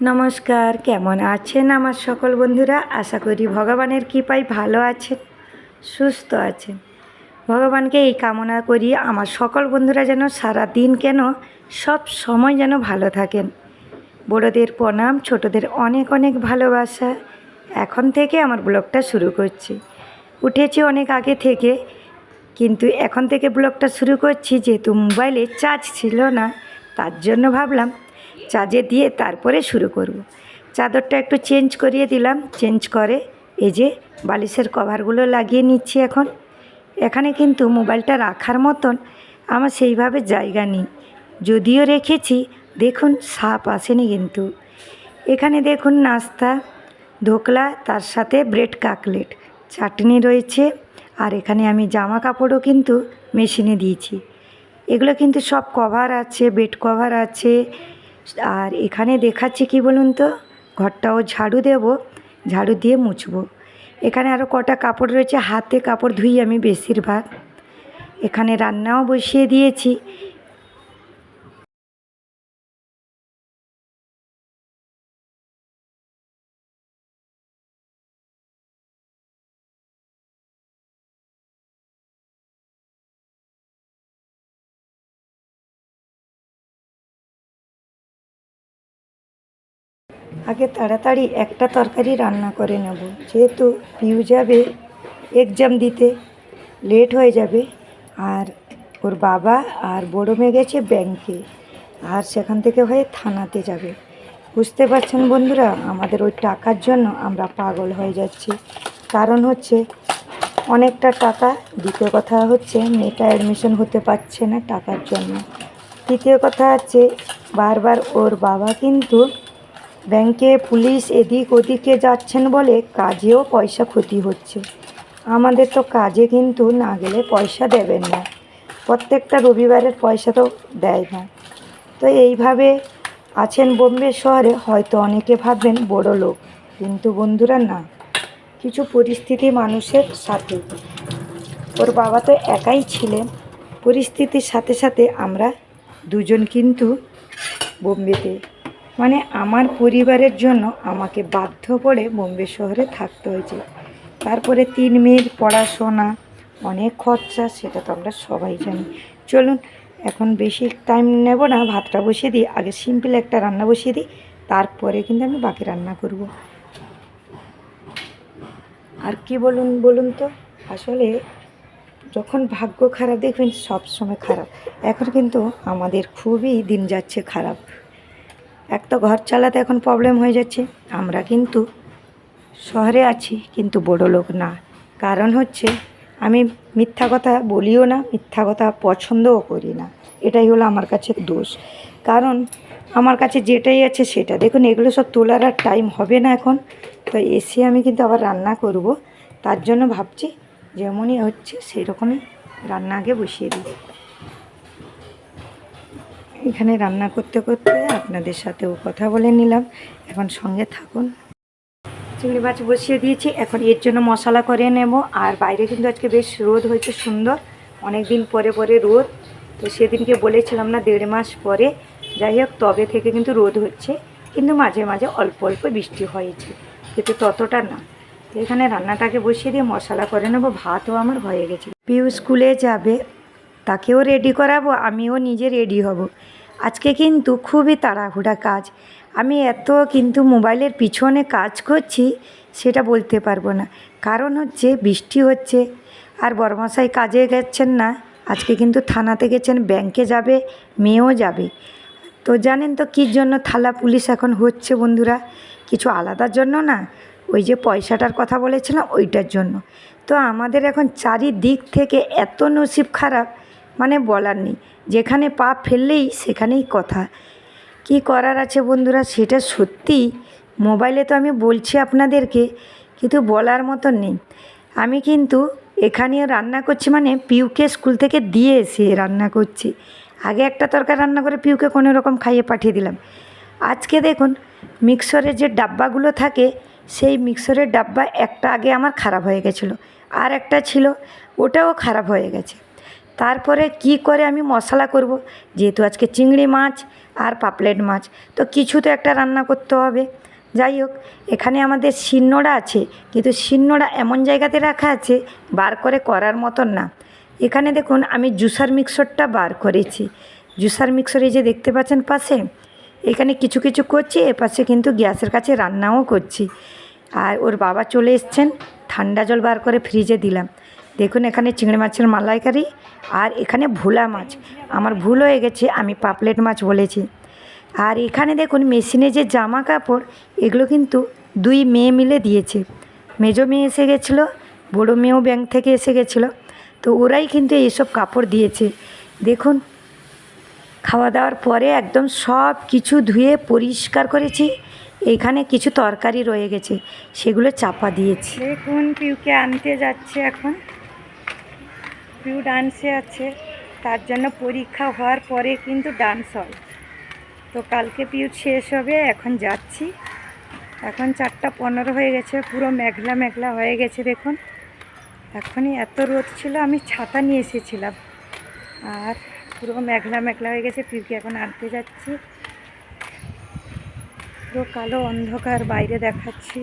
নমস্কার, কেমন আছেন আমার সকল বন্ধুরা? আশা করি ভগবানের কৃপায় ভালো আছেন, সুস্থ আছেন। ভগবানকে এই কামনা করি আমার সকল বন্ধুরা যেন সারা দিন কেন সব সময় যেন ভালো থাকেন। বড়দের প্রণাম, ছোটদের অনেক অনেক ভালোবাসা। এখন থেকে আমার ব্লগটা শুরু করছি। উঠেছি অনেক আগে থেকে, কিন্তু এখন থেকে ব্লগটা শুরু করছি, যেহেতু মোবাইলে চার্জ ছিল না, তার জন্য ভাবলাম চার্জে দিয়ে তারপরে শুরু করব। চাদরটা একটু চেঞ্জ করিয়ে দিলাম। চেঞ্জ করে এই যে বালিশের কভারগুলো লাগিয়ে নিচ্ছি এখন। এখানে কিন্তু মোবাইলটা রাখার মতন আমার সেইভাবে জায়গা নেই। যদিও রেখেছি, দেখুন সাপ আসেনি কিন্তু। এখানে দেখুন নাস্তা, ধোকলা, তার সাথে ব্রেড কাকলেট, চাটনি রয়েছে। আর এখানে আমি জামা কাপড়ও কিন্তু মেশিনে দিয়েছি। এগুলো কিন্তু সব কভার আছে, বেড কভার আছে আর এখানে দেখাচ্ছি কি বলুন তো? ঘরটাও ঝাড়ু দেব, ঝাড়ু দিয়ে মুছবো। এখানে আরও কটা কাপড় রয়েছে, হাতে কাপড় ধুই আমি বেশিরভাগ। এখানে রান্নাও বসিয়ে দিয়েছি। আগে তাড়াতাড়ি একটা তরকারি রান্না করে নেব। যেহেতু পিউ যাবে এক্সাম দিতে লেট হয়ে যাবে, আর ওর বাবা আর বড়ো মেয়ে গেছে ব্যাংকে আর সেখান থেকে হয়ে থানাতে যাবে। বুঝতে পারছেন বন্ধুরা, আমাদের ওই টাকার জন্য আমরা পাগল হয়ে যাচ্ছি। কারণ হচ্ছে অনেকটা টাকা, দ্বিতীয় কথা হচ্ছে মেয়েটা অ্যাডমিশন হতে পারছে না টাকার জন্য। তৃতীয় কথা হচ্ছে বারবার ওর বাবা কিন্তু ব্যাংকে পুলিশ এদিক ওদিকে যাচ্ছেন বলে কাজেও পয়সা ক্ষতি হচ্ছে। আমাদের তো কাজে কিন্তু না গেলে পয়সা দেবেন না। প্রত্যেকটা রবিবারের পয়সা তো দেয় না। তো এইভাবে আছেন বোম্বে শহরে হয়তো অনেকে ভাববেন বড় লোক, কিন্তু বন্ধুরা না। কিছু পরিস্থিতি মানুষের সাথে। ওর বাবা তো একাই ছিলেন। পরিস্থিতির সাথে সাথে আমরা দুজন কিন্তু বোম্বেতে মানে আমার পরিবারের জন্য আমাকে বাধ্য করে বোম্বে শহরে থাকতে হয়েছে। তারপরে তিন মেয়ের পড়াশোনা, অনেক খরচা, সেটা তো আমরা সবাই জানি। চলুন, এখন বেশি টাইম নেব না, ভাতটা বসিয়ে দিই, আগে সিম্পল একটা রান্না বসিয়ে দিই, তারপরে কিন্তু আমি বাকি রান্না করব। আর কি বলুন বলুন তো? আসলে যখন ভাগ্য খারাপ, দেখবেন সব সময় খারাপ। এখন কিন্তু আমাদের খুবই দিন যাচ্ছে খারাপ। এক তো ঘর চালাতে এখন প্রবলেম হয়ে যাচ্ছে। আমরা কিন্তু শহরে আছি, কিন্তু বড় লোক না। কারণ হচ্ছে, আমি মিথ্যা কথা বলিও না, মিথ্যা কথা পছন্দও করি না। এটাই হলো আমার কাছে দোষ। কারণ আমার কাছে যেটাই আছে সেটা। দেখুন, এগুলো সব তোলার আর টাইম হবে না এখন। তো এসে আমি কিন্তু আবার রান্না করব। তার জন্য ভাবছি, যেমনই হচ্ছে সেই রকমই রান্না আগে বসিয়ে দিই। এখানে রান্না করতে করতে আপনাদের সাথেও কথা বলে নিলাম। এখন সঙ্গে থাকুন। চিংড়ি মাছ বসিয়ে দিয়েছি। এখন এর জন্য মশলা করে নেব। আর বাইরে কিন্তু আজকে বেশ রোদ হয়েছে, সুন্দর। অনেক দিন পরে পরে রোদ। তো সেদিনকে বলেছিলাম না দেড় মাস পরে। যাই হোক, তবে থেকে কিন্তু রোদ হচ্ছে। কিন্তু মাঝে মাঝে অল্প অল্প বৃষ্টি হয়েছে। কিন্তু ততটা না। এখানে রান্নাটাকে বসিয়ে দিয়ে মশলা করে নেব। ভাতও আমার হয়ে গেছে। পিউ স্কুলে যাবে। তাকেও রেডি করাবো, আমিও নিজে রেডি হব। আজকে কিন্তু খুবই তাড়াহুড়া কাজ। আমি এত কিন্তু মোবাইলের পিছনে কাজ করছি, সেটা বলতে পারব না। কারণ হচ্ছে বৃষ্টি হচ্ছে, আর বরমশাই কাজে গেছেন না। আজকে কিন্তু থানাতে গেছেন, ব্যাংকে যাবে, মেয়েও যাবে। তো জানেন তো কী জন্য থালা পুলিশ এখন হচ্ছে বন্ধুরা? কিছু আলাদার জন্য না? ওই যে পয়সাটার কথা বলেছিলাম, ওইটার জন্য। তো আমাদের এখন চারিদিক থেকে এত নসিব খারাপ মানে বলার নেই। যেখানে পা ফেললেই সেখানেই কথা। কি করার আছে বন্ধুরা? সেটা সত্যি। মোবাইলে তো আমি বলছি আপনাদেরকে, কিন্তু বলার মতো নেই। আমি কিন্তু এখানে রান্না করছি মানে পিউকে স্কুল থেকে দিয়ে এসে রান্না করছি। আগে একটা তরকারি রান্না করে পিউকে কোনো রকম খাইয়ে পাঠিয়ে দিলাম। আজকে দেখুন মিক্সরের যে ডাব্বাগুলো থাকে, সেই মিক্সরের ডাব্বা একটা আগে আমার খারাপ হয়ে গেছিল। আর একটা ছিল, ওটাও খারাপ হয়ে গেছে। তারপরে কি করে আমি মশলা করব? যেহেতু আজকে চিংড়ি মাছ আর পাপলেট মাছ, তো কিছু তো একটা রান্না করতে হবে। যাই হোক, এখানে আমাদের শিন্নড়া আছে, কিন্তু শিন্নড়া এমন জায়গাতে রাখা আছে, বার করে করার মতন না। এখানে দেখুন, আমি জুসার মিক্সরটা বার করেছি। জুসার মিক্সর যে দেখতে পাচ্ছেন পাশে, এখানে কিছু কিছু করছি এপাশে কিন্তু গ্যাসের কাছে রান্নাও করছি। আর ওর বাবা চলে এসছেন, ঠান্ডা জল বার করে ফ্রিজে দিলাম। দেখুন, এখানে চিংড়ি মাছের মালাইকারি আর এখানে ভোলা মাছ। আমার ভুল হয়ে গেছে, আমি পাপলেট মাছ বলেছি। আর এখানে দেখুন, মেশিনে যে জামা কাপড়, এগুলো কিন্তু দুই মেয়ে মিলে দিয়েছে। মেজো মেয়ে এসে গেছিল, বড়ো মেয়েও ব্যাংক থেকে এসে গেছিল। তো ওরাই কিন্তু এইসব কাপড় দিয়েছে। দেখুন, খাওয়া দাওয়ার পরে একদম সব কিছু ধুয়ে পরিষ্কার করেছি। এখানে কিছু তরকারি রয়ে গেছে, সেগুলো চাপা দিয়েছি। দেখুন পিউকে আনতে যাচ্ছে এখন? পিউ ডান্সে আছে, তার জন্য পরীক্ষা হওয়ার পরে কিন্তু ডান্স হয়। তো কালকে পিউ শেষ হবে, এখন যাচ্ছি। এখন চারটা পনেরো হয়ে গেছে, পুরো মেঘলা মেঘলা হয়ে গেছে, দেখুন। এখনই এত রোদ ছিল, আমি ছাতা নিয়ে এসেছিলাম। আর পুরো মেঘলা মেঘলা হয়ে গেছে, পিউকে এখন আনতে যাচ্ছি। পুরো কালো অন্ধকার বাইরে দেখাচ্ছি।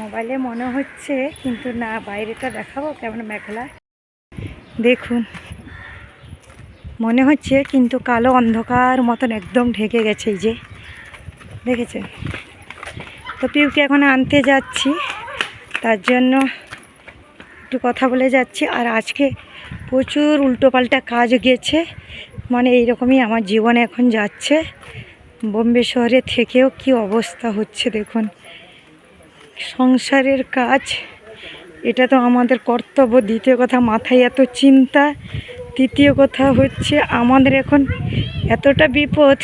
মোবাইলে মনে হচ্ছে, কিন্তু না, বাইরেটা দেখাবো কেমন মেঘলা। দেখুন, মনে হচ্ছে কিন্তু কালো অন্ধকার মতন একদম ঢেকে গেছে যে। দেখেছেন? তো পিউকে এখন আনতে যাচ্ছি, তার জন্য একটু কথা বলে যাচ্ছি। আর আজকে প্রচুর উল্টোপাল্টা কাজ গেছে মানে এইরকমই আমার জীবনে এখন যাচ্ছে। বোম্বে শহরে থেকেও কি অবস্থা হচ্ছে, দেখুন। সংসারের কাজ, এটা তো আমাদের কর্তব্য। দ্বিতীয় কথা, মাথায় এত চিন্তা। তৃতীয় কথা হচ্ছে, আমাদের এখন এতটা বিপদ,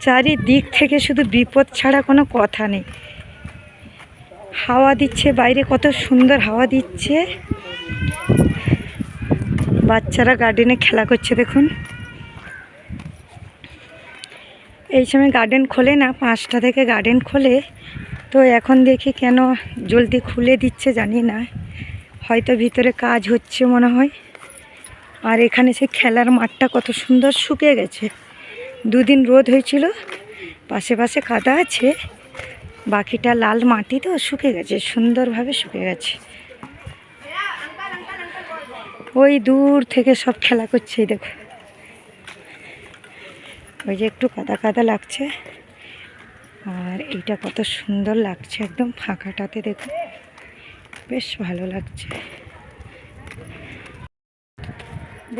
চারিদিক থেকে শুধু বিপদ ছাড়া কোনো কথা নেই। হাওয়া দিচ্ছে, বাইরে কত সুন্দর হাওয়া দিচ্ছে। বাচ্চারা গার্ডেনে খেলা করছে, দেখুন। এই সময় গার্ডেন খোলে না, পাঁচটা থেকে গার্ডেন খোলে। তো এখন দেখি কেন জলদি খুলে দিচ্ছে জানি না। হয়তো ভিতরে কাজ হচ্ছে মনে হয়। আর এখানে সে খেলার মাঠটা কত সুন্দর শুকিয়ে গেছে। দুদিন রোদ হয়েছিল, পাশে পাশে কাদা আছে, বাকিটা লাল মাটি তো শুকে গেছে, সুন্দরভাবে শুকে গেছে। ওই দূর থেকে সব খেলা করছে দেখো। ওই যে একটু কাদা কাদা লাগছে। আর এইটা কত সুন্দর লাগছে, একদম ফাঁকাটাতে দেখো বেশ ভালো লাগছে।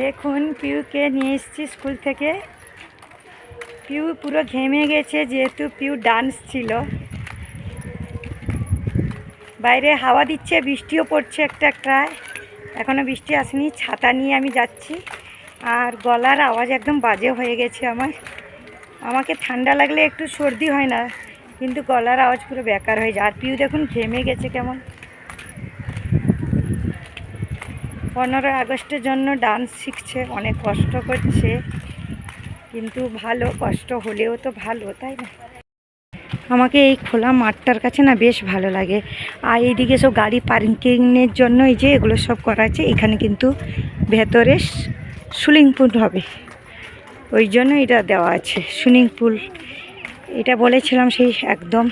দেখুন পিউকে নিয়ে এসেছি স্কুল থেকে। পিউ পুরো ঘেমে গেছে, যেহেতু পিউ ডান্স ছিল। বাইরে হাওয়া দিচ্ছে, বৃষ্টিও পড়ছে একটা একটা এখনও বৃষ্টি আসেনি, ছাতা নিয়ে আমি যাচ্ছি। আর গলার আওয়াজ একদম বাজে হয়ে গেছে আমার। আমাকে ঠান্ডা লাগলে একটু সর্দি হয় না, কিন্তু গলার আওয়াজ পুরো বেকার হয়ে যায়। আর পিউ দেখুন ঘেমে গেছে কেমন। পনেরোই আগস্টের জন্য ডান্স শিখছে, অনেক কষ্ট করছে, কিন্তু ভালো, কষ্ট হলেও তো ভালো, তাই না? আমাকে এই খোলা মাঠটার কাছে না বেশ ভালো লাগে। আর এইদিকে সব গাড়ি পার্কিংয়ের জন্য এই যে এগুলো সব করা আছে, এখানে কিন্তু ভেতরে সুইমিং পুল হবে। ওই জন্য এটা দেওয়া আছে, সুইমিং পুল। এটা বলেছিলাম সেই একদম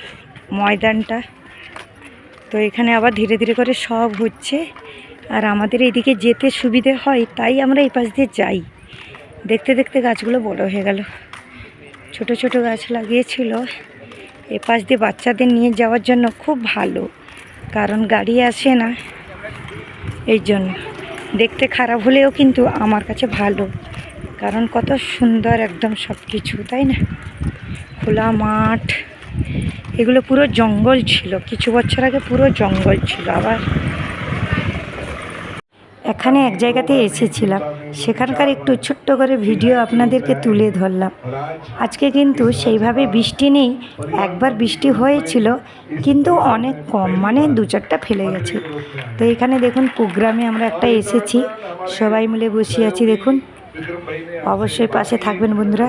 ময়দানটা। তো এখানে আবার ধীরে ধীরে করে সব হচ্ছে। আর আমাদের এইদিকে যেতে সুবিধে হয়, তাই আমরা এই পাশ দিয়ে যাই। দেখতে দেখতে গাছগুলো বড় হয়ে গেল। ছোট ছোট গাছ লাগিয়েছিল। এ পাশ দিয়ে বাচ্চাদের নিয়ে যাওয়ার জন্য খুব ভালো, কারণ গাড়ি আসে না। এই জন্য। দেখতে খারাপ হলেও কিন্তু আমার কাছে ভালো। কারণ কত সুন্দর একদম সব কিছু তাই না? খোলা মাঠ, এগুলো পুরো জঙ্গল ছিল, কিছু বছর আগে পুরো জঙ্গল ছিল আবার। এখানে এক জায়গাতে এসেছিলাম, সেখানকার একটু ছোট্ট করে ভিডিও আপনাদেরকে তুলে ধরলাম। আজকে কিন্তু সেইভাবে বৃষ্টি নেই, একবার বৃষ্টি হয়েছিল, কিন্তু অনেক কম মানে দু চারটা ফেলে গেছে। তো এখানে দেখুন, প্রোগ্রামে আমরা একটা এসেছি, সবাই মিলে বসে আছি, দেখুন। অবশ্যই পাশে থাকবেন বন্ধুরা।